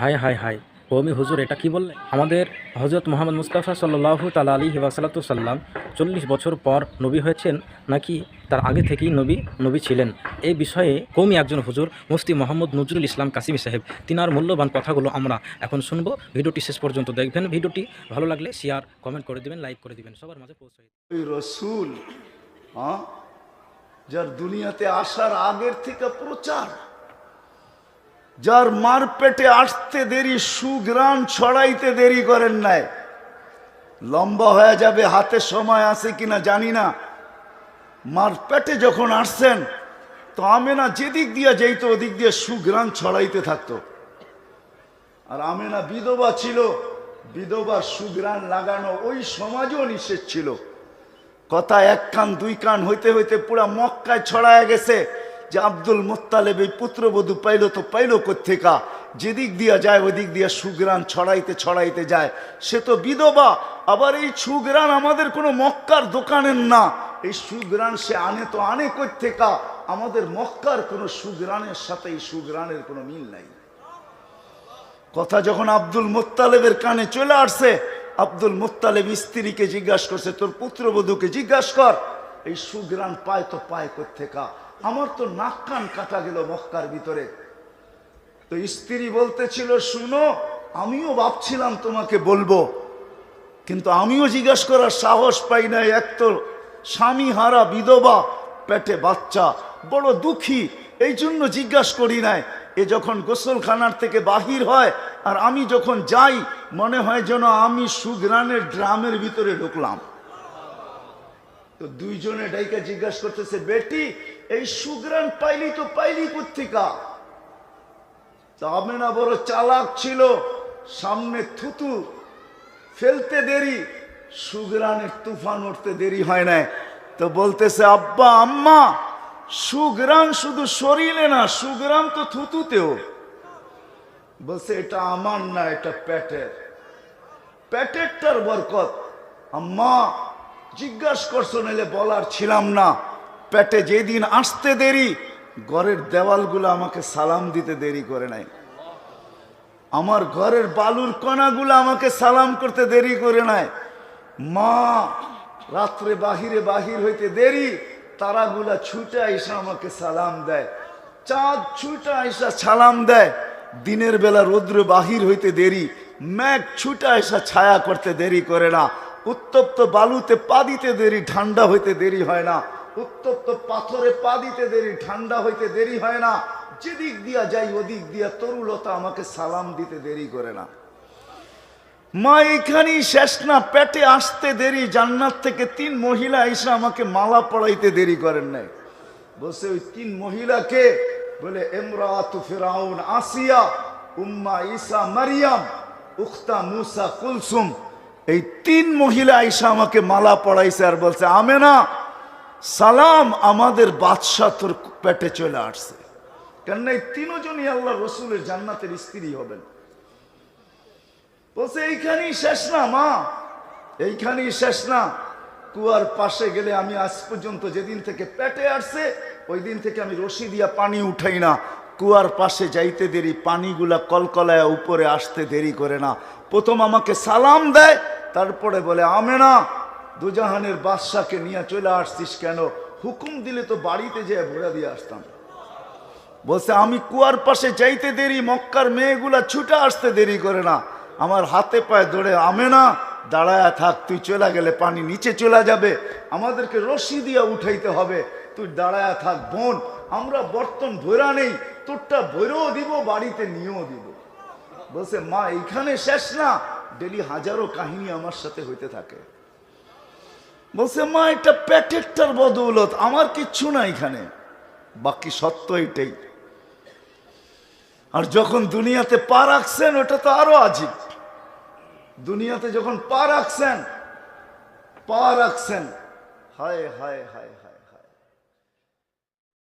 High high high কৌমি হুজুর, এটা কি বললেন? আমাদের হজরত মোহাম্মদ মুস্তাফা সাল্লাহু তালা আলী সাল্লাম চল্লিশ বছর পর নবী হয়েছেন নাকি তার আগে থেকেই নবী নবী ছিলেন? এই বিষয়ে কৌমি একজন হুজুর, মুফতি মোহাম্মদ নজরুল ইসলাম কাসিমি সাহেব, তিনার মূল্যবান কথাগুলো আমরা এখন শুনব। ভিডিওটি শেষ পর্যন্ত দেখবেন। ভিডিওটি ভালো লাগলে শেয়ার কমেন্ট করে দিবেন লাইক করে দিবেন। সবার মাঝে পৌঁছে রসুল হ্যাঁ যার দুনিয়াতে আসার আগের থেকে প্রচার যার মার পেটে আসতে দেরি সুগ্রাণ ছড়াইতে দেরি করেন নাই। লম্বা হয়ে যাবে, হাতে সময় আছে কিনা জানি না। মার পেটে যখন আসছেন, তো আমেনা যেদিক দিয়ে যেত ওদিক দিয়ে সুগ্রাণ ছড়াইতে থাকতো। আর আমেনা বিধবা ছিল বিধবা সুগ্রাণ লাগানো ওই সমাজও নিষেধ ছিল। কথা এক কান, দুই কান হইতে হইতে পুরা মক্কায় ছড়ায় গেছে। যে আব্দুল মোত্তালেব এই পুত্রবধূ পাইলো তো পাইলো কোথেকা যেদিক দিয়া যায়, ওদিক দিয়া সুগ্রাণ ছড়াইতে ছড়াইতে যায়। সে তো বিধবা, আবার এই সুগ্রাণ আমাদের কোনো মক্কার দোকানের না। এই সুগ্রাণ সে আনে তো আনে কোথেকা আমাদের মক্কার কোনো সুগ্রাণের সাথে এই সুগ্রাণের কোনো মিল নাই। কথা যখন আব্দুল মোত্তালেবের কানে চলে আসছে, আব্দুল মোত্তালেব স্ত্রীকে জিজ্ঞাসা করছে, তোর পুত্রবধূকে জিজ্ঞাসা কর, এই সুগ্রাণ পায় তো পায় কোথেকা আমার তো নাক কান কাটা গেল মক্কার ভিতরে। তো স্ত্রী বলতেছিল, শুনো, আমিও ভাবছিলাম তোমাকে বলব, কিন্তু আমিও জিজ্ঞাসা করার সাহস পাই না এক তো স্বামী হারা বিধবা, পেটে বাচ্চা, বড় দুঃখী, এই জন্য জিজ্ঞাসা করি নাই। এ যখন গোসলখানার থেকে বাহির হয়, আর আমি যখন যাই, মনে হয় যেন আমি সুগ্রানের ড্রামের ভিতরে ঢুকলাম। তো দুইজনে ডাইকা জিজ্ঞাসা করতেছে, বেটি, এই সুগ্রান পাইলি তো পাইলি কোথেকা তা আমেনা বড় চালাক ছিল, সামনে থুতু, ফেলতে দেরি সুগ্রানের তুফান উঠতে দেরি হয় না তো বলতেছে, আব্বা, আম্মা সুগ্রান শুধু শরীরে না সুগ্রান তো থুতুতেও। বলছে, এটা আমার না, এটা পেটের। পেটেরটার বরকত, আম্মা জিজ্ঞাসা করছ নাহলে বলার ছিলাম না। পেটে যেদিন আসতে দেরি, ঘরের দেওয়ালগুলো আমাকে সালাম দিতে দেরি করে নাই। আমার ঘরের বালুর কণাগুলো আমাকে সালাম করতে দেরি করে নাই। মা, রাত্রে বাহিরে বাহির হইতে দেরি, তারাগুলা ছুটে আইসা আমাকে সালাম দেয়। চাঁদ ছুটে আইসা সালাম দেয়। দিনের বেলা রৌদ্র বাহির হইতে দেরি, মেঘ ছুটে আইসা ছায়া করতে দেরি করে না। উত্তপ্ত বালুতে পা দিতে দেরি, ঠান্ডা হইতে দেরি হয় না। উত্তপ্ত পাথরে পা দিতে দেরি, ঠান্ডা হইতে দেরি হয় না। যেদিক দিয়া যাই, ওদিক দিয়া তরুলতা আমাকে সালাম দিতে দেরি করে না। মা, এখানেই শেষ না, পেটে আসতে দেরি, জান্নাত থেকে তিন মহিলা এসে আমাকে মালা পড়াইতে দেরি করেন নাই। বসে ওই তিন মহিলাকে বলে এমরাতু ফেরাউন, আসিয়া, উম্মা ইসা মারিয়াম, উখতা মুসা কুলসুম। এই তিন মহিলা আইসা আমাকে মালা পড়াইছে আর বলছে, আমেনা, সালাম আমাদের বাদশাহ তোর পেটে চলে আসছে। কেননা এই তিনজনই আল্লাহ রসুলের জান্নাতের স্ত্রী হবেন। বলছে, এইখানেই শেষ না, মা। এইখানেই শেষ না। কুয়ার পাশে গেলে আমি আজ পর্যন্ত যেদিন থেকে পেটে আসছে ওই দিন থেকে আমি রশি দিয়া পানি উঠাই না। কুয়ার পাশে যাইতে দেরি, পানিগুলা কলকলায় উপরে আসতে দেরি করে না। প্রথম আমাকে সালাম দেয় তারপরে বলে আমে না দুজাহানের বাদশাকে নিয়ে চলে আসছিস কেন? হুকুম দিলে তো বাড়িতে যেয়ে ভরে দিয়ে আসতাম। বলছে, আমি কুয়ার পাশে যাইতে দেরি, মক্কার মেয়েগুলা ছুটে আসতে দেরি করে না। আমার হাতে পায়ে ধরে আমে না দাঁড়ায়া থাক, তুই চলে গেলে পানি নিচে চলে যাবে। আমাদেরকে রশি দিয়া উঠাইতে হবে। তুই দাঁড়ায়া থাক, বোন, আমরা বর্তন ভৈরা নেই, তোরটা ভৈরেও দিব, বাড়িতে নিয়েও দিব। বলছে, মা, এইখানে শেষ না ডেলি হাজারো কাহিনী আমার সাথে হইতে থাকে। বলছে, মা, এটা প্যাটেরটার বদৌলত, আমার কিচ্ছু না এখানে। বাকি সত্য এটাই। আর যখন দুনিয়াতে পা রাখছেন, ওটা তো আরও আজিব। দুনিয়াতে যখন পা রাখছেন পা রাখছেন হায় হায় হায়।